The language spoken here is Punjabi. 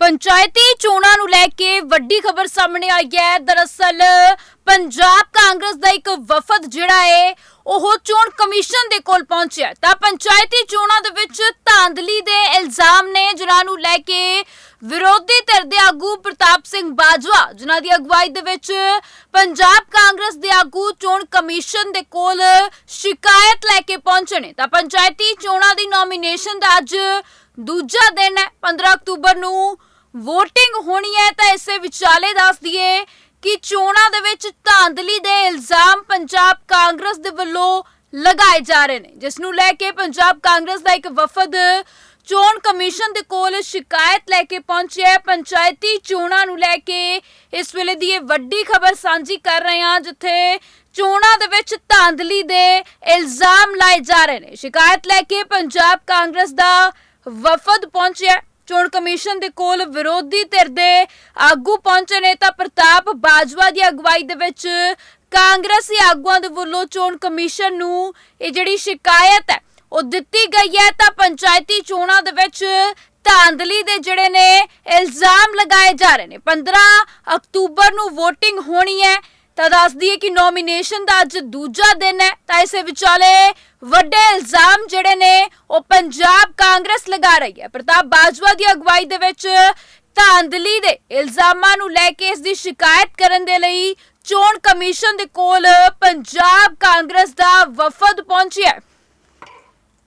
ਪੰਚਾਇਤੀ ਚੋਣਾਂ ਨੂੰ ਲੈ ਕੇ ਵੱਡੀ ਖਬਰ ਸਾਹਮਣੇ ਆਈ ਹੈ। ਦਰਅਸਲ, ਪੰਜਾਬ ਕਾਂਗਰਸ ਦਾ ਇੱਕ ਵਫਦ ਜਿਹੜਾ ਹੈ ਉਹ ਚੋਣ ਕਮਿਸ਼ਨ ਦੇ ਕੋਲ ਪਹੁੰਚਿਆ ਤਾਂ ਪੰਚਾਇਤੀ ਚੋਣਾਂ ਦੇ ਵਿੱਚ ਧਾਂਦਲੀ ਦੇ ਇਲਜ਼ਾਮ ਨੇ, ਜਿਨ੍ਹਾਂ ਨੂੰ ਲੈ ਕੇ ਵਿਰੋਧੀ ਧਿਰ ਦੇ ਆਗੂ ਪ੍ਰਤਾਪ ਸਿੰਘ ਬਾਜਵਾ, ਜਿਨ੍ਹਾਂ ਦੀ ਅਗਵਾਈ ਦੇ ਵਿੱਚ ਪੰਜਾਬ ਕਾਂਗਰਸ ਦੇ ਆਗੂ ਚੋਣ ਕਮਿਸ਼ਨ ਦੇ ਕੋਲ ਸ਼ਿਕਾਇਤ ਲੈ ਕੇ ਪਹੁੰਚੇ ਨੇ। ਤਾਂ ਪੰਚਾਇਤੀ ਚੋਣਾਂ ਦੀ ਨੋਮੀਨੇਸ਼ਨ ਦਾ ਅੱਜ ਦੂਜਾ ਦਿਨ ਹੈ। 15 ਅਕਤੂਬਰ ਨੂੰ VOTING ਹੋਣੀ ਹੈ ਤਾਂ ਇਸੇ ਵਿਚਾਲੇ ਦੱਸ ਦਈਏ ਕਿ ਚੋਣਾਂ ਦੇ ਵਿੱਚ ਧਾਂਦਲੀ ਦੇ ਇਲਜ਼ਾਮ ਪੰਜਾਬ ਕਾਂਗਰਸ ਦੇ ਵੱਲੋਂ ਲਗਾਏ ਜਾ ਰਹੇ ਨੇ, ਜਿਸ ਨੂੰ ਲੈ ਕੇ ਪੰਜਾਬ ਕਾਂਗਰਸ ਦਾ ਇੱਕ ਵਫਦ ਚੋਣ ਕਮਿਸ਼ਨ ਦੇ ਕੋਲ ਸ਼ਿਕਾਇਤ ਲੈ ਕੇ ਪਹੁੰਚਿਆ ਪੰਚਾਇਤੀ ਚੋਣਾਂ ਨੂੰ ਲੈ ਕੇ ਇਸ ਵੇਲੇ ਦੀ ਇਹ ਵੱਡੀ ਖਬਰ ਸਾਂਝੀ ਕਰ ਰਹੇ ਹਾਂ, ਜਿੱਥੇ ਚੋਣਾਂ ਦੇ ਵਿੱਚ ਧਾਂਦਲੀ ਦੇ ਇਲਜ਼ਾਮ ਲਾਏ ਜਾ ਰਹੇ ਨੇ। ਸ਼ਿਕਾਇਤ ਲੈ ਕੇ ਪੰਜਾਬ ਕਾਂਗਰਸ ਦਾ ਵਫਦ ਪਹੁੰਚਿਆ ਚੋਣ ਕਮਿਸ਼ਨ ਦੇ ਕੋਲ ਵਿਰੋਧੀ ਧਿਰ ਦੇ ਆਗੂ ਪਹੁੰਚੇ ਨੇ ਤਾਂ ਪ੍ਰਤਾਪ ਬਾਜਵਾ ਦੀ ਅਗਵਾਈ ਦੇ ਵਿੱਚ ਕਾਂਗਰਸੀ ਆਗੂਆਂ ਦੇ ਵੱਲੋਂ ਚੋਣ ਕਮਿਸ਼ਨ ਨੂੰ ਇਹ ਜਿਹੜੀ ਸ਼ਿਕਾਇਤ ਹੈ, ਉਹ ਦਿੱਤੀ ਗਈ ਹੈ ਤਾਂ ਪੰਚਾਇਤੀ ਚੋਣਾਂ ਦੇ ਵਿੱਚ ਧਾਂਦਲੀ ਦੇ ਜਿਹੜੇ ਨੇ ਇਲਜ਼ਾਮ ਲਗਾਏ ਜਾ ਰਹੇ ਨੇ। 15 ਅਕਤੂਬਰ ਨੂੰ VOTING ਹੋਣੀ ਹੈ। ਤਾਂ ਦੱਸ ਦਈਏ ਕਿ ਨੋਮੀਨੇਸ਼ਨ ਦਾ ਅੱਜ ਦੂਜਾ ਦਿਨ ਹੈ। ਤਾਂ ਇਸੇ ਵਿਚਾਲੇ ਵੱਡੇ ਇਲਜ਼ਾਮ ਜਿਹੜੇ ਨੇ, ਉਹ ਪੰਜਾਬ ਕਾਂਗਰਸ ਲਗਾ ਰਹੀ ਹੈ। ਪ੍ਰਤਾਪ ਬਾਜਵਾ ਦੀ ਅਗਵਾਈ ਦੇ ਵਿੱਚ ਧਾਂਦਲੀ ਦੇ ਇਲਜ਼ਾਮਾਂ ਨੂੰ ਲੈ ਕੇ ਇਸ ਦੀ ਸ਼ਿਕਾਇਤ ਕਰਨ ਦੇ ਲਈ ਚੋਣ ਕਮਿਸ਼ਨ ਦੇ ਕੋਲ ਪੰਜਾਬ ਕਾਂਗਰਸ ਦਾ ਵਫਦ ਪਹੁੰਚਿਆ